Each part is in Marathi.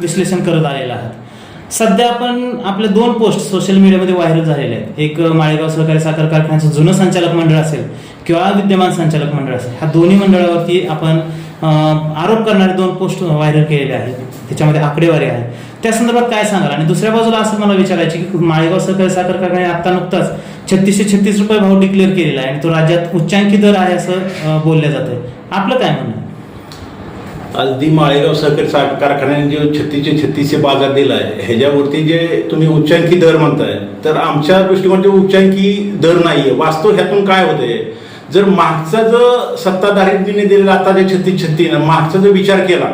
विश्लेषण करत आलेला आहात. सध्या आपण आपले दोन पोस्ट सोशल मीडियामध्ये व्हायरल झालेले आहेत. एक माळेगाव सहकारी साखर कारखान्याचं जुनं संचालक मंडळ असेल किंवा विद्यमान संचालक मंडळ असेल ह्या दोन्ही मंडळावरती आपण आरोप करणारे दोन पोस्ट व्हायरल केलेले आहेत. त्याच्यामध्ये आकडेवारी आहे. त्या संदर्भात काय सांगाल? आणि दुसऱ्या बाजूला असं मला विचारायचे की माळेगाव सहकारी साखर कारखाने आता नुकताच छत्तीसशे छत्तीस रुपये भाव डिक्लेअर केलेला आहे आणि तो राज्यात उच्चांकी दर आहे असं अं, बोललं जातंय. आपलं काय म्हणणं अगदी माळेगाव सहकारी साखर कारखान्याने जे छत्तीसशे छत्तीसशे बाजार दिला आहे ह्याच्यावरती जे तुम्ही उच्चांकी दर म्हणताय तर आमच्या दृष्टिकोन उच्चांकी दर नाहीये. वास्तव ह्यातून काय होतंय? जर मागचा जो सत्ताधारींनी दिलेला आता जे छत्तीस छत्तीस मागचा जर विचार केला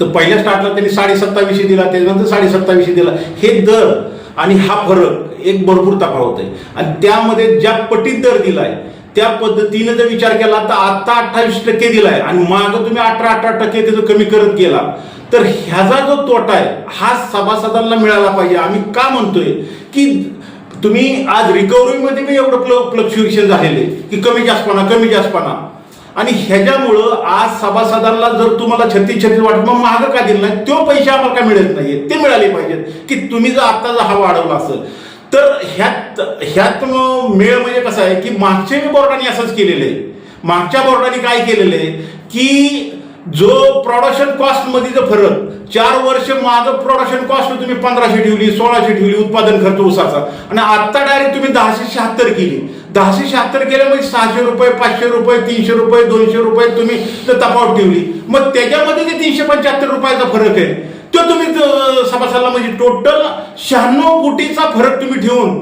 तर पहिल्या स्टार्टला त्यांनी साडे सत्तावीसशे दिला त्याच्यानंतर साडे सत्तावीसशे दिला. हे दर आणि हा फरक एक भरपूर तफावत आहे. आणि त्यामध्ये ज्या पटीत दर दिलाय त्या पद्धतीने जर विचार केला तर आता अठ्ठावीस टक्के दिलाय आणि मागं तुम्ही अठरा अठरा टक्के त्याचं कमी करत गेला. तर ह्याचा जो तोटा आहे हा सभासदांना मिळाला पाहिजे. आम्ही का म्हणतोय की तुम्ही आज रिकव्हरीमध्ये बी एवढं फ्ल फ्लक्च्युएशन झालेले की कमी जास्तपणा कमी जास्तपणा आणि ह्याच्यामुळं आज सभासदांना जर तुम्हाला छत्तीस छत्तीस वाटत मग महाग का दिलं नाही? तो पैसे आम्हाला का मिळत नाहीये? ते मिळाले पाहिजेत की तुम्ही जर आता जर हा वाढवला असेल. तर ह्यात ह्यात मेळ म्हणजे कसं आहे की मागच्या बोर्डाने असंच केलेलं आहे. मागच्या बोर्डाने काय केलेलं आहे की जो प्रोडक्शन कॉस्टमध्ये जो फरक चार वर्ष माझं प्रोडक्शन कॉस्ट तुम्ही पंधराशे ठेवली सोळाशे ठेवली उत्पादन खर्च उसाचा. आणि आता डायरेक्ट तुम्ही दहाशे शहात्तर केली. दहाशे शहात्तर केल्यामध्ये सहाशे रुपये पाचशे रुपये तीनशे रुपये दोनशे रुपये तुम्ही तर ठेवली. मग त्याच्यामध्ये जे तीनशे पंच्याहत्तर रुपयाचा फरक आहे तो तुम्ही अं, म्हणजे टोटल शहाण्णव कोटीचा फरक तुम्ही ठेवून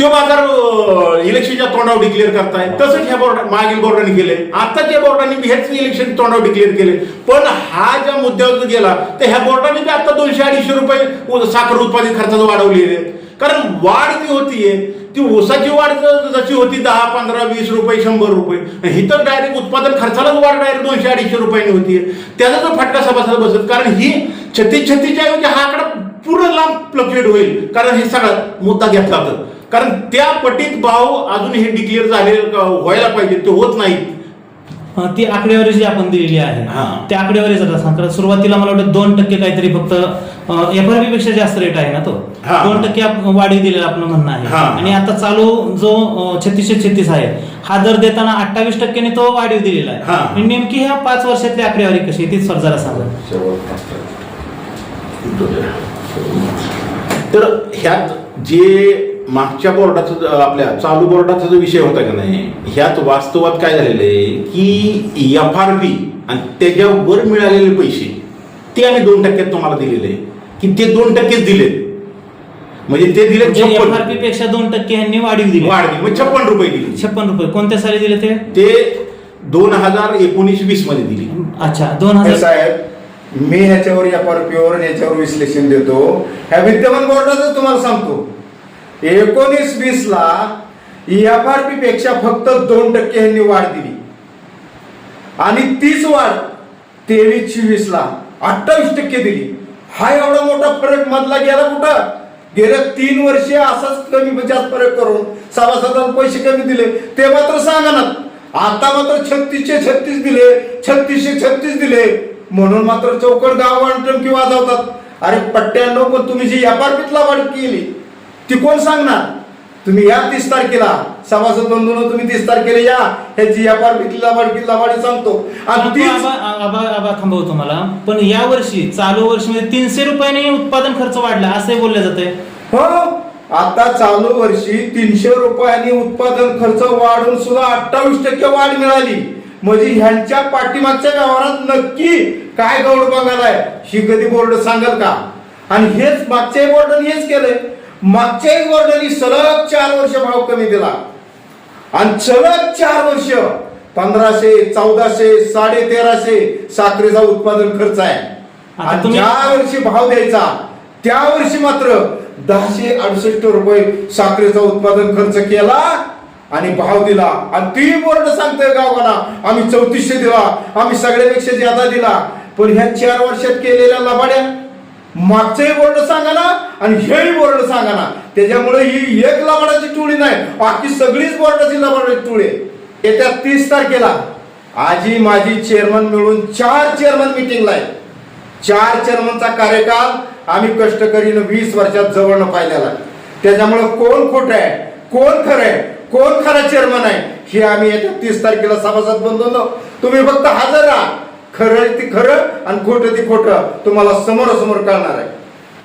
तो बाजार इलेक्शनच्या तोंडावर डिक्लेअर करताय. तसंच ह्या बोर्ड मागील बोर्डाने केले आताच्या बोर्डाने हेच इलेक्शन तोंडावर डिक्लेअर केले पण हा ज्या मुद्द्यावर गेला तर ह्या बोर्डाने बी आता दोनशे अडीचशे रुपये साखर उत्पादित खर्चाचं वाढवलेले कारण वाढ जी होतीये ती ऊसाची वाढ जशी होती दहा पंधरा वीस रुपये शंभर रुपये. ही तर डायरेक्ट उत्पादन खर्चालाच वाढ डायरेक्ट दोनशे अडीचशे रुपयांनी होतीये त्याचा तर फटका सभासद बसत. कारण ही छत्तीस छत्तीसच्या ऐवजी हा आकडा पूर्ण लांब फ्लक्च्युएट होईल. कारण हे सगळा मुद्दा घेतला तर. कारण त्या पटीत भाव अजून हे डिक्लेअर झाले व्हायला पाहिजे. ते होत नाहीत. ती आकडेवारी जी आपण दिलेली आहे हा. त्या आकडेवारी जरा सांग कारण सुरुवातीला मला वाटतं दोन टक्के काहीतरी फक्त एफ आरपेक्षा जास्त रेट आहे ना तो हा. दोन टक्के आप- वाढी दिलेला आपलं म्हणणं आहे हा. आणि आता चालू जो छत्तीसशे छत्तीस आहे हा दर देताना अठ्ठावीस टक्क्याने तो वाढीव दिलेला आहे हा. आणि नेमकी ह्या पाच वर्षातली आकडेवारी कशी आहे तीच सर जरा सांगा तर ह्यात जे मागच्या बोर्डाचा आपल्या चालू बोर्डाचा जो विषय होता का नाही ह्यात वास्तवात काय झालेलं आहे की एफ आर पी आणि त्याच्यावर मिळालेले पैसे ते आम्ही दोन टक्क्यात तुम्हाला दिलेले आहे. की ते दोन टक्केच दिले म्हणजे ते दिले एफ आर पी छप्पनपेक्षा दोन टक्के ह्यांनी वाढीव दिली. वाढ दिली. म्हणजे छप्पन रुपये दिली. छप्पन रुपये. कोणत्या साली दिले ते? ते दोन हजार एकोणीस वीसमध्ये दिली. अच्छा दोन हजार साहेब मी ह्याच्यावर एफ आर पीवर याच्यावर विश्लेषण देतो. ह्या विद्यमान बोर्डाचं तुम्हाला सांगतो. एकोणीस वीस ला एफ आर पी पेक्षा फक्त दोन टक्के ह्यांनी वाढ दिली. आणि तीच वाढ तेवीस चोवीस ला अठ्ठावीस टक्के दिली. हा एवढा मोठा फरक मधला गेला कुठं? गेल्या तीन वर्षे असाच कमी म्हणजे जास्त फरक करून सभासदांना पैसे कमी दिले. ते मात्र सांगा ना आता मात्र छत्तीसशे छत्तीस दिले छत्तीसशे छत्तीस दिले. म्हणून मात्र चौकड गाव टंकी वाजवतात. अरे पट्ट्यानो पण तुम्ही जी व्यापारपीतला वाढ केली ती कोण सांगणार? तुम्ही या तीस तारखेला सभासद बंधून तुम्ही तीस तारखेला या. ह्याची व्यापारपीतला वाढ वाढी सांगतो. आणि तीच थांबवतो मला पण या वर्षी चालू वर्षी मध्ये तीनशे रुपयाने उत्पादन खर्च वाढला असंही बोललं जातंय. हो. आता चालू वर्षी तीनशे रुपयांनी उत्पादन खर्च वाढून सुद्धा अठ्ठावीस टक्के वाढ मिळाली. म्हणजे ह्यांच्या पाठीमागच्या व्यवहारात नक्की काय गौड बघायलाय ही कधी बोर्ड सांगल का? आणि हेच मागच्याही बोर्डाने हेच केलंय. मागच्याही बोर्डाने सलग चार वर्ष भाव कमी दिला. आणि सलग चार वर्ष पंधराशे चौदाशे साडे तेराशे साखरेचा उत्पादन खर्च आहे. आणि ज्या वर्षी भाव द्यायचा त्या वर्षी मात्र दहाशे अडुसष्ट रुपये साखरेचा उत्पादन खर्च केला आणि भाव दिला. आणि ती बोर्ड सांगतोय गावाला आम्ही चौतीसशे दिला आम्ही सगळ्यापेक्षा ज्यादा दिला. पण ह्या चार वर्षात केलेल्या लबाड्या मागचंही बोर्ड सांगा ना आणि हेही बोर्ड सांगा ना त्याच्यामुळे ही एक लबाडाची टोळी नाही बाकी सगळीच बोर्डाची लबाडाची टोळी आहे. येत्या तीस तारखेला आजी माझी चेअरमन मिळून चार चेअरमन मिटिंगला आहे. चार चेअरमनचा कार्यकाल आम्ही कष्टकरीनं वीस वर्षात जवळनं पाहिलेला त्याच्यामुळे त्याच्यामुळं कोण खोट आहे कोण खरं आहे कोण खरा चेअरमन आहे हे आम्ही येत्या तीस तारखेला सभासद बनवतो तुम्ही फक्त हजर राहा. खरं ते खरं आणि खोटं ते खोटं. तुम्हाला समोरासमोर कळणार आहे.